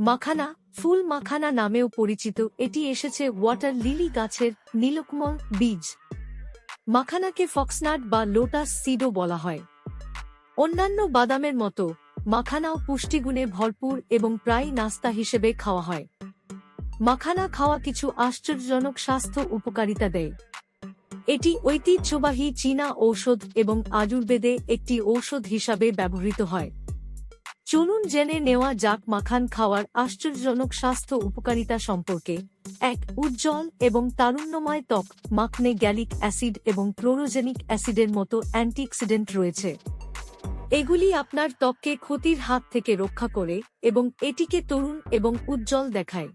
মাখানা, ফুল মাখানা নামেও পরিচিত। এটি এসেছে ওয়াটার লিলি গাছের নীলকমল বীজ। মাখানাকে ফক্সনাট বা লোটাস সিডও বলা হয়। অন্যান্য বাদামের মতো মাখানাও পুষ্টিগুণে ভরপুর এবং প্রায় নাস্তা হিসেবে খাওয়া হয়। মাখানা খাওয়া কিছু আশ্চর্যজনক স্বাস্থ্য উপকারিতা দেয়। এটি ঐতিহ্যবাহী চীনা ঔষধ এবং আয়ুর্বেদে একটি ঔষধ হিসাবে ব্যবহৃত হয়। চলুন জেনে নেওয়া যাক মাখান খাওয়ার আশ্চর্যজনক স্বাস্থ্য উপকারিতা সম্পর্কে। এক, উজ্জ্বল এবং তারুণ্যময় ত্বক, মাখনে গ্যালিক অ্যাসিড এবং ক্লোরোজেনিক অ্যাসিডের মতো অ্যান্টিঅক্সিডেন্ট রয়েছে। এগুলি আপনার ত্বককে ক্ষতির হাত থেকে রক্ষা করে এবং এটিকে তরুণ এবং উজ্জ্বল দেখায়।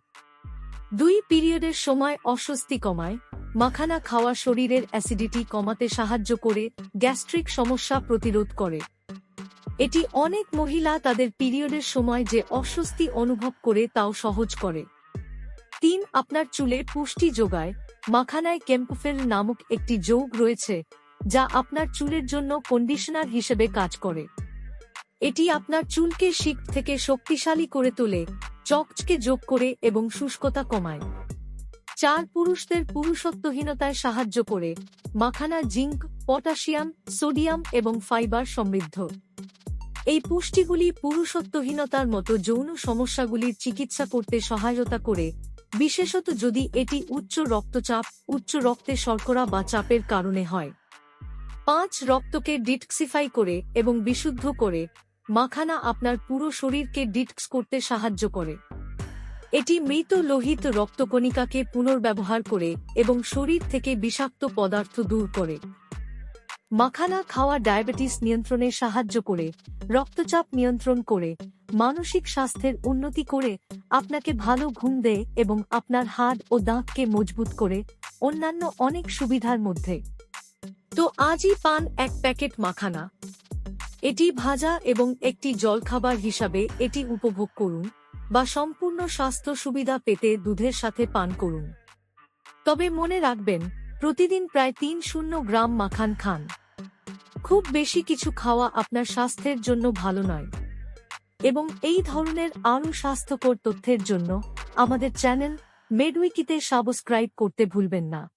দুই, পিরিয়ডের সময় অস্বস্তি কমায়। মাখানা খাওয়া শরীরের অ্যাসিডিটি কমাতে সাহায্য করে, গ্যাস্ট্রিক সমস্যা প্রতিরোধ করে। এটি অনেক মহিলা তাদের পিরিয়ডের সময় যে অস্বস্তি অনুভব করে তাও সহজ করে। তিন, আপনার চুলে পুষ্টি যোগায়। মাখানায় কেম্পোফেল নামক একটি যৌগ রয়েছে, যা আপনার চুলের জন্য কন্ডিশনার হিসেবে কাজ করে। এটি আপনার চুলকে শীত থেকে শক্তিশালী করে তোলে, চকচকে যোগ করে এবং শুষ্কতা কমায়। চার, পুরুষদের পুরুষত্বহীনতায় সাহায্য করে। মাখানা জিঙ্ক, পটাশিয়াম, সোডিয়াম এবং ফাইবার সমৃদ্ধ। এই পুষ্টিগুলি পুরুষত্বহীনতার মতো যৌন সমস্যাগুলির চিকিৎসা করতে সহায়তা করে, বিশেষত যদি এটি উচ্চ রক্তচাপ, উচ্চ রক্তে শর্করা বা চাপের কারণে হয়। পাঁচ, রক্তকে ডিটক্সিফাই করে এবং বিশুদ্ধ করে, মাখানা আপনার পুরো শরীরকে ডিটক্স করতে সাহায্য করে। এটি মৃত লোহিত রক্তকণিকাকে পুনর্ব্যবহার করে এবং শরীর থেকে বিষাক্ত পদার্থ দূর করে। মাখানা খাওয়া ডায়াবেটিস নিয়ন্ত্রণে সাহায্য করে, রক্তচাপ নিয়ন্ত্রণ করে, মানসিক স্বাস্থ্যের উন্নতি করে, আপনাকে ভালো ঘুম দেয় এবং আপনার হাড় ও দাঁতকে মজবুত করে অন্যান্য অনেক সুবিধার মধ্যে। তো আজই পান এক প্যাকেট মাখানা। এটি ভাজা এবং একটি জলখাবার হিসাবে এটি উপভোগ করুন বা সম্পূর্ণ স্বাস্থ্য সুবিধা পেতে দুধের সাথে পান করুন। তবে মনে রাখবেন, প্রতিদিন প্রায় তিন শূন্য গ্রাম মাখান খান। খুব বেশি কিছু খাওয়া আপনার স্বাস্থ্যের জন্য ভালো নয়। এবং এই ধরনের আরও স্বাস্থ্যকর তথ্যের জন্য আমাদের চ্যানেল মেডউইকিতে সাবস্ক্রাইব করতে ভুলবেন না।